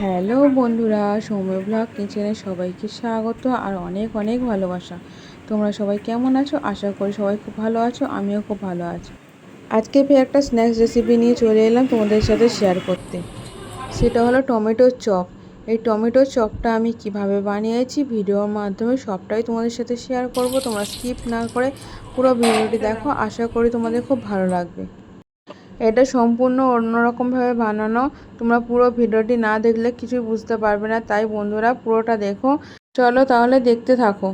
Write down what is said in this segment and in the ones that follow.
Hello বন্ধুরা, Soumya blog কিচেনে সবাইকে স্বাগত আর অনেক অনেক ভালোবাসা। তোমরা সবাই কেমন আছো? আশা করি সবাই খুব ভালো আছো, আমিও খুব ভালো আছি। আজকে ফের একটা স্ন্যাক্স রেসিপি নিয়ে চলে এলাম তোমাদের সাথে শেয়ার করতে। সেটা হলো টমেটোর চপ। এই টমেটোর চপটা আমি কীভাবে বানিয়েছি ভিডিওর মাধ্যমে সবটাই তোমাদের সাথে শেয়ার করব। তোমরা স্কিপ না করে পুরো ভিডিওটি দেখো। আশা করি তোমাদের খুব ভালো লাগবে। এটা সম্পূর্ণ অন্যরকমভাবে বানানো। তোমরা পুরো ভিডিওটি না দেখলে কিছুই বুঝতে পারবে না। তাই বন্ধুরা, পুরোটা দেখো। চলো তাহলে দেখতে থাকো।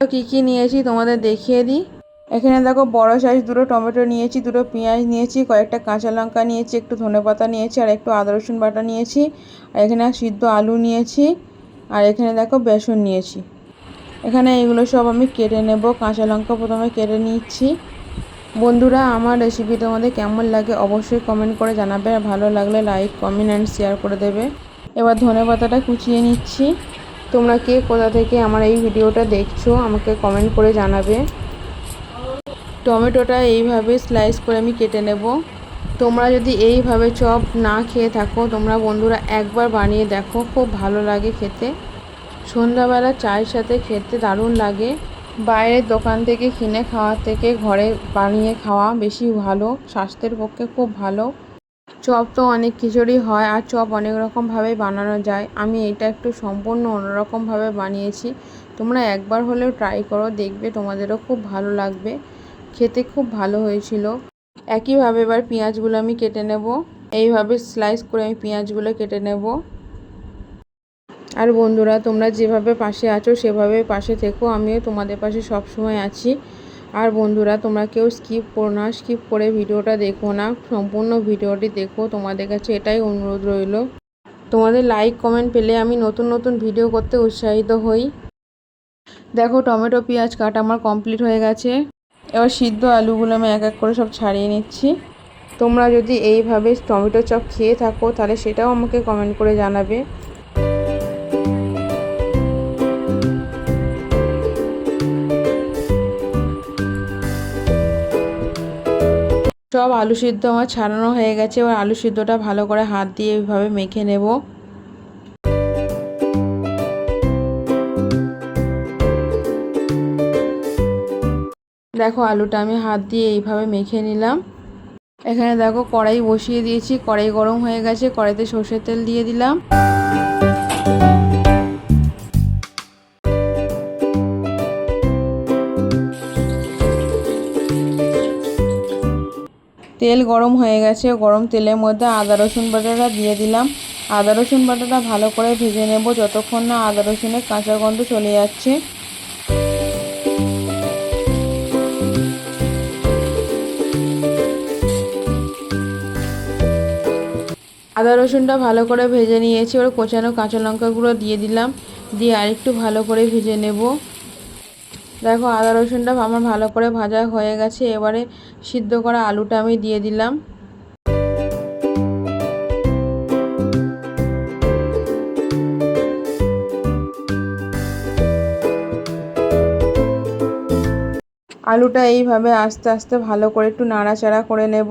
কি কি নিয়েছি তোমাদের দেখিয়ে দিই। এখানে দেখো বড় সাইজ দুটো টমেটো নিয়েছি, দুটো পেঁয়াজ নিয়েছি, কয়েকটা কাঁচা লঙ্কা নিয়েছি, একটু ধনেপাতা নিয়েছি, আর একটু আদা, রসুন বাটা নিয়েছি। আর এখানে সিদ্ধ আলু নিয়েছি, আর এখানে দেখো বেসন নিয়েছি। এখানে এগুলো সব আমি কেটে নেব। কাঁচা লঙ্কা প্রথমে কেটে নিচ্ছি। বন্ধুরা, আমার রেসিপি তোমাদের কেমন লাগে অবশ্যই কমেন্ট করে জানাবে আর ভালো লাগলে লাইক কমেন্ট অ্যান্ড শেয়ার করে দেবে। এবার ধনে পাতাটা কুচিয়ে নিচ্ছি। তোমরা কে কোথা থেকে আমার এই ভিডিওটা দেখছ, আমাকে কমেন্ট করে জানাবে। টমেটোটা এইভাবে স্লাইস করে আমি কেটে নেব। তোমরা যদি এইভাবে চপ না খেয়ে থাকো, তোমরা বন্ধুরা একবার বানিয়ে দেখো, খুব ভালো লাগে খেতে। সন্ধ্যাবেলা চায়ের সাথে খেতে দারুণ লাগে। বাইরের দোকান থেকে কিনে খাওয়ার থেকে ঘরে বানিয়ে খাওয়া বেশি ভালো। স্বাস্থ্যের পক্ষে খুব ভালো। চপ তো অনেক কিছুরই হয় আর চপ অনেক রকমভাবে বানানো যায়। আমি এটা একটু সম্পূর্ণ অন্যরকমভাবে বানিয়েছি। তোমরা একবার হলেও ট্রাই করো, দেখবে তোমাদেরও খুব ভালো লাগবে। খেতে খুব ভালো হয়েছিল। একইভাবে এবার পেঁয়াজগুলো আমি কেটে নেব। এইভাবে স্লাইস করে আমি পেঁয়াজগুলো কেটে নেব। আর বন্ধুরা, তোমরা যেভাবে পাশে আছো, সেভাবে পাশে থেকো। আমিও তোমাদের পাশে সব সময় আছি। আর বন্ধুরা, তোমরা কেউ স্কিপ করো, না স্কিপ করে ভিডিওটা দেখো না। সম্পূর্ণ ভিডিওটি দেখো। তোমাদের কাছে এটাই অনুরোধ রইল। তোমাদের লাইক কমেন্ট পেলে আমি নতুন নতুন ভিডিও করতে উৎসাহিত হই। দেখো, টমেটো, পেঁয়াজ কাটা আমার কমপ্লিট হয়ে গেছে। এবার সিদ্ধ আলুগুলো আমি এক এক করে সব ছাড়িয়ে নিচ্ছি। তোমরা যদি এইভাবে টমেটো চপ খেয়ে থাকো, তাহলে সেটাও আমাকে কমেন্ট করে জানাবে। সব আলু সিদ্ধ আমার ছাড়ানো হয়ে গেছে, এবার আলু সিদ্ধটা ভালো করে হাত দিয়ে এইভাবে মেখে নেব। দেখো আলুটা আমি হাত দিয়ে এইভাবে মেখে নিলাম। এখানে দেখো কড়াই বসিয়ে দিয়েছি, কড়াই গরম হয়ে গেছে, কড়াইতে সর্ষের তেল দিয়ে দিলাম। তেল গরম হয়ে গেছে। গরম তেলের মধ্যে আদা, রসুন বাটাটা দিয়ে দিলাম। আদা, রসুন বাটাটা ভালো করে ভেজে নেব যতক্ষণ না আদা, রসুনের কাঁচা গন্ধ চলে যাচ্ছে। আদা, রসুনটা ভালো করে ভেজে নিয়েছি। ওর কোচানো কাঁচা লঙ্কাগুলো দিয়ে দিলাম। দিয়ে আরেকটু ভালো করে ভেজে নেব। দেখো আদা রসুনটা আমার ভালো করে ভাজা হয়ে গেছে, এবারে সিদ্ধ করা আলুটা আমি দিয়ে দিলাম। আলুটা এইভাবে আস্তে আস্তে ভালো করে একটু নাড়াচাড়া করে নেব।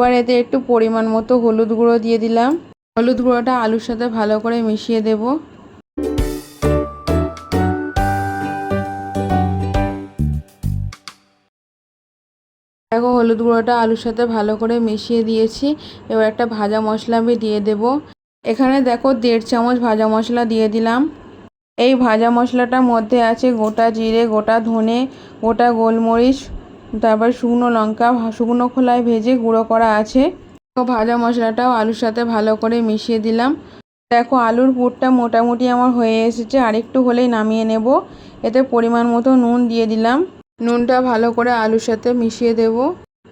এবার এতে একটু পরিমাণ মতো হলুদ গুঁড়ো দিয়ে দিলাম। হলুদ গুঁড়োটা আলুর সাথে ভালো করে মিশিয়ে দেব। দেখো, হলুদ গুঁড়োটা আলুর সাথে ভালো করে মিশিয়ে দিয়েছি। এবার একটা ভাজা মশলা আমি দিয়ে দেব। এখানে দেখো, দেড় চামচ ভাজা মশলা দিয়ে দিলাম। এই ভাজা মশলাটার মধ্যে আছে গোটা জিরে, গোটা ধনে, গোটা গোলমরিচ তারপর শুকনো লঙ্কা শুকনো খোলায় ভেজে গুঁড়ো করা আছে। ভাজা মশলাটাও আলুর সাথে ভালো করে মিশিয়ে দিলাম। দেখো, আলুর পুরটা মোটামুটি আমার হয়ে এসেছে। আরেকটু হলেই নামিয়ে নেব। এতে পরিমাণ মতো নুন দিয়ে দিলাম। নুনটা ভালো করে আলুর সাথে মিশিয়ে দেব।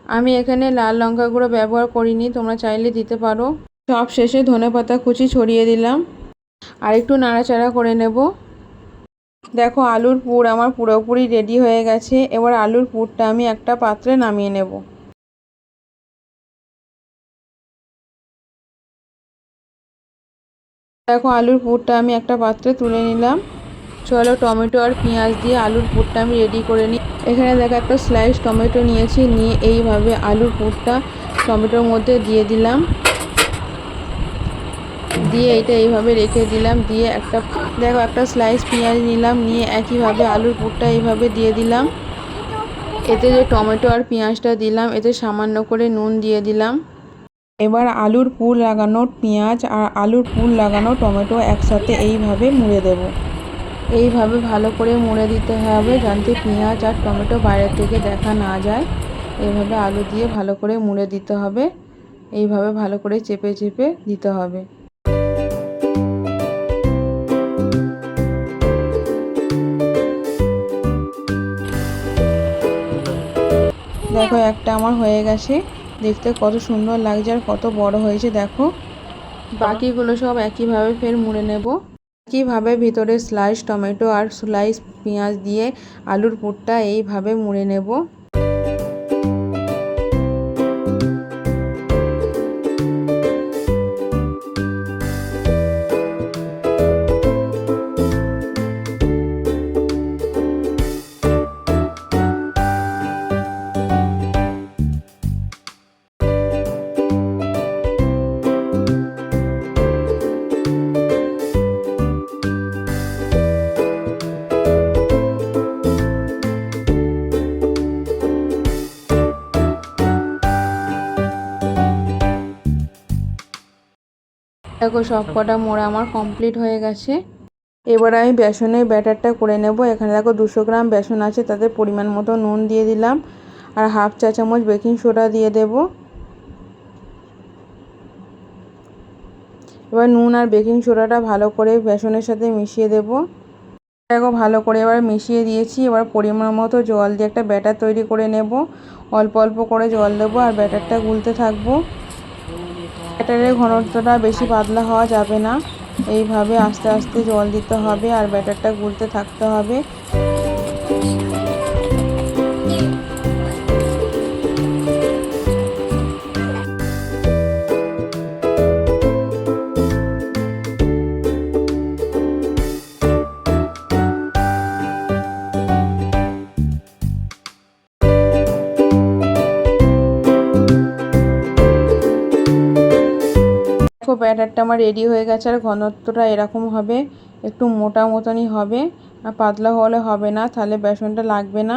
আমি এখানে লাল লঙ্কা গুঁড়ো ব্যবহার করিনি, তোমরা চাইলে দিতে পারো। সব শেষে ধনে পাতা কুচি ছড়িয়ে দিলাম। আরেকটু নাড়াচাড়া করে নেব। দেখো, আলুর পুর আমার পুরোপুরি রেডি হয়ে গেছে। এবার আলুর পুরটা আমি একটা পাত্রে নামিয়ে নেব। দেখো, আলুর পুরটা আমি একটা পাত্রে তুলে নিলাম। চলো, টমেটো আর পেঁয়াজ দিয়ে আলুর পুরটা আমি রেডি করে নিই। এখানে দেখো, একটা স্লাইস টমেটো নিয়েছি। নিয়ে এইভাবে আলুর পুরটা টমেটোর মধ্যে দিয়ে দিলাম। দিয়ে এটা এইভাবে রেখে দিলাম, দিয়ে একটা, দেখো একটা স্লাইস পেঁয়াজ নিলাম, নিয়ে একইভাবে আলুর পুরটা এইভাবে দিয়ে দিলাম। এতে যে টমেটো আর পেঁয়াজটা দিলাম, এতে সামান্য করে নুন দিয়ে দিলাম। এবার আলুর পুর লাগানো পেঁয়াজ আর আলুর পুর লাগানো টমেটো একসাথে এইভাবে মুড়ে দেব। এইভাবে ভালো করে মুড়ে দিতে হবে, যাতে পেঁয়াজ আর টমেটো বাইরে থেকে দেখা না যায়। এইভাবে আলু দিয়ে ভালো করে মুড়ে দিতে হবে। এইভাবে ভালো করে চেপে চেপে দিতে হবে। দেখো, একটা আমার হয়ে গেছে। দেখতে কত সুন্দর লাগছে আর কত বড় হয়েছে, দেখো। বাকিগুলো সব একইভাবে ফের মুড়ে নেব। একইভাবে ভিতরে স্লাইস টমেটো আর স্লাইস পেঁয়াজ দিয়ে আলুর পুরটা এইভাবে মুড়ে নেব। দেখো, সব কটা মোড়া আমার কমপ্লিট হয়ে গেছে। এবার আমি বেসনের ব্যাটারটা করে নেব। এখানে দেখো, দুশো গ্রাম বেসন আছে, তাতে পরিমাণ মতো নুন দিয়ে দিলাম। আর হাফ চা চামচ বেকিং সোডা দিয়ে দেব। এবার নুন আর বেকিং সোডাটা ভালো করে বেসনের সাথে মিশিয়ে দেব। দেখো, ভালো করে এবার মিশিয়ে দিয়েছি। এবার পরিমাণ মতো জল দিয়ে একটা ব্যাটার তৈরি করে নেব। অল্প অল্প করে জল দেবো আর ব্যাটারটা গুলতে থাকব। ব্যাটারের ঘনত্বটা বেশি পাতলা হওয়া যাবে না। এইভাবে আস্তে আস্তে জল দিতে হবে আর ব্যাটারটা গুলতে থাকতে হবে। দেখো ব্যাটারটা আমার রেডি হয়ে গেছে আর ঘনত্বটা এরকম হবে। একটু মোটা মতনই হবে। আর পাতলা হলে হবে না, তাহলে বেসনটা লাগবে না।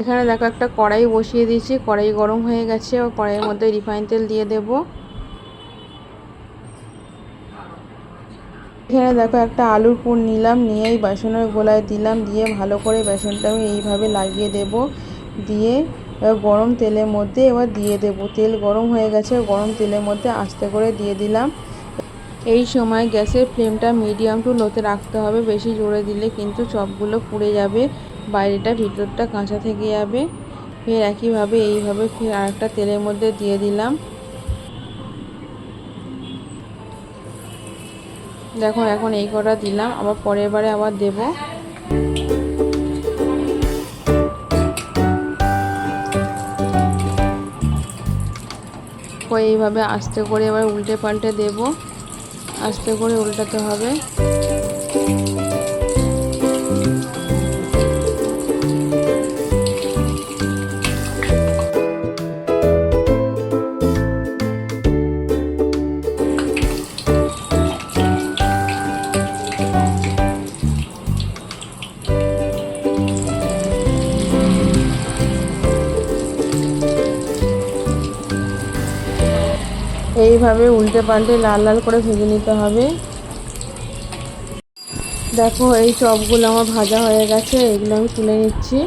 এখানে দেখো একটা কড়াই বসিয়ে দিয়েছি। কড়াই গরম হয়ে গেছে। ও কড়াইয়ের মধ্যে রিফাইন তেল দিয়ে দেব। এখানে দেখো একটা আলুর পুর নিলাম নিয়ে এই বেসনের গোলায় দিলাম। দিয়ে ভালো করে বেসনটা আমি এইভাবে লাগিয়ে দেব। দিয়ে এবার গরম তেলের মধ্যে এবার দিয়ে দেব। তেল গরম হয়ে গেছে গরম তেলের মধ্যে আস্তে করে দিয়ে দিলাম। এই সময় গ্যাসের ফ্লেমটা মিডিয়াম টু লোতে রাখতে হবে, বেশি জোরে দিলে কিন্তু চপগুলো পুড়ে যাবে, বাইরেটা, ভিতরটা কাঁচা থেকে যাবে। ফের একইভাবে, এইভাবে ফের আরেকটা তেলের মধ্যে দিয়ে দিলাম। দেখো এখন এই কটা দিলাম, আবার পরের বারে আবার দেবো। এইভাবে আস্তে করে এবার উল্টে পাল্টে দেব। আস্তে করে উল্টাতে হবে। এইভাবে উল্টে পাল্টে লাল লাল করে ভেজে নিতে হবে। দেখো, এই চপগুলো আমার ভাজা হয়ে গেছে, এগুলো আমি তুলে নিচ্ছি।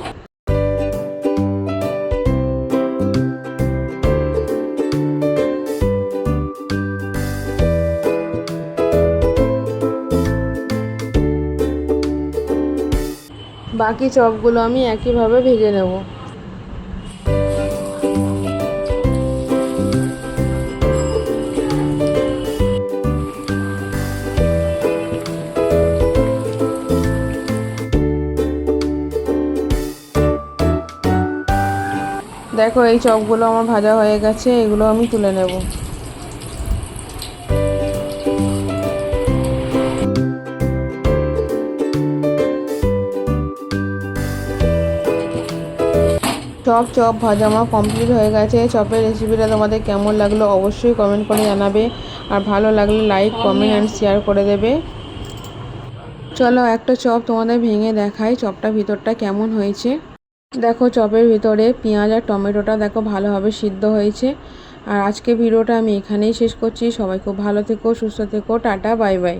বাকি চপগুলো আমি একইভাবে ভেজে নেব। দেখো, এই চপগুলো আমার ভাজা হয়ে গেছে, এগুলো আমি তুলে নেব। চপ চপ, ভাজা আমার কমপ্লিট হয়ে গেছে। চপের রেসিপিটা তোমাদের কেমন লাগল অবশ্যই কমেন্ট করে জানাবে। আর ভালো লাগলে লাইক কমেন্ট অ্যান্ড শেয়ার করে দেবে। চলো, একটা চপ তোমাদের ভেঙে দেখাই, চপটা ভিতরটা কেমন হয়েছে। দেখো চপের ভিতরে পেঁয়াজ আর টমেটোটা দেখো ভালোভাবে সিদ্ধ হয়েছে। আর আজকে ভিডিওটা আমি এখানেই শেষ করছি। সবাই খুব ভালো থেকো, সুস্থ থেকো, টাটা, বাই বাই।